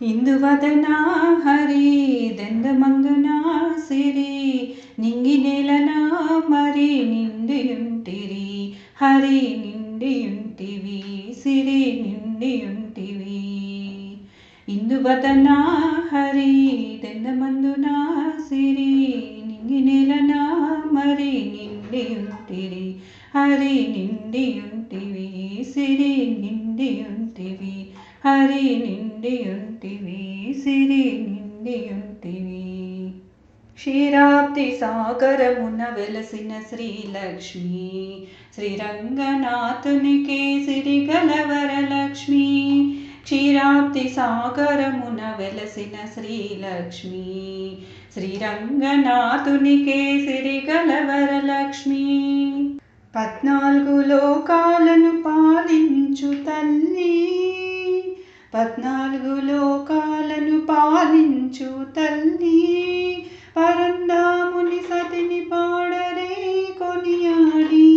ఇందువదనా హరి దెందమందునా సిరి నింగి నేలనా మరి నిండియుంటిరి హరి నిండియుంటివి సిరి నిండియుంటివి. ఇందువదనా హరి దెందమందునా సిరి నింగి నేలనా మరి నిండియుంటిరి హరి నిండియుంటివి సిరి నిండియుంటివి హరి నిండియుంటివి సిరి నిండియుంటివి క్షీరాబ్ది సాగరమున వెలసిన శ్రీలక్ష్మి శ్రీరంగనాథునికి సిరిగల వరలక్ష్మి. క్షీరాబ్ది సాగరమున వెలసిన శ్రీలక్ష్మి శ్రీరంగనాథునికే సిరిగల వరలక్ష్మి. పద్నాలుగు లోకాలు పద్నాలుగు లోకాలను పాలించు తల్లి. పరందాముని సతిని పాడరే కొనియాడి.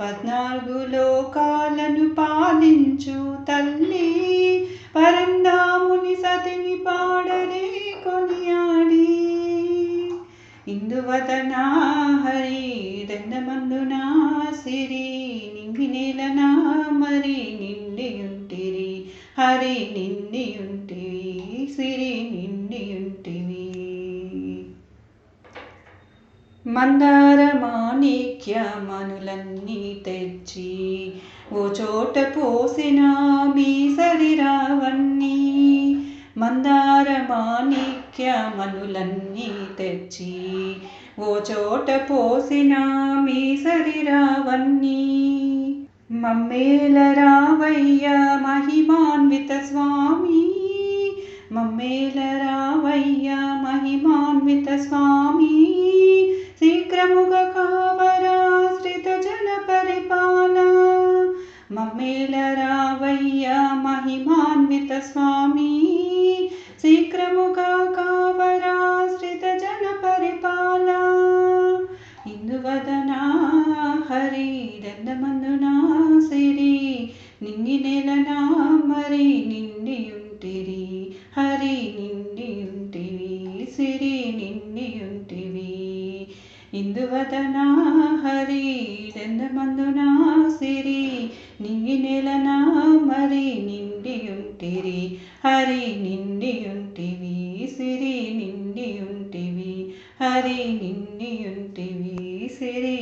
పద్నాలుగు లోకాలను పాలించు తల్లి. పరందాముని సతిని పాడరే కొనియాడి. ఇందువదనా హరి దండమందునా సిరి నింగి నేలనా మరి హరి నిండియుంటివి సిరి నిండియుంటివి మందార మాణిక్య మనులన్నీ తెచ్చి ఓ చోట పోసిన మీ శరీరావన్నీ. మందార మాణిక్య మనులన్నీ తెచ్చి ఓ చోట పోసిన మీ శరీరావన్నీ. మమ్మేల రావయ్యా మమ్మేల రావయ్య మహిమాన్విత స్వామి శీఘ్రముగా కావరాశ్రిత జన పరిపాల మమ్మేల రావయ్య మహిమాన్విత స్వామి వదనా హరి చందమందునా సిరి నింగి నెలనా మరి నిండియుంటిరి. హరి నిండి ఉంటివి సిరి నిండి ఉంటివి హరి నిండి ఉంటివి సిరి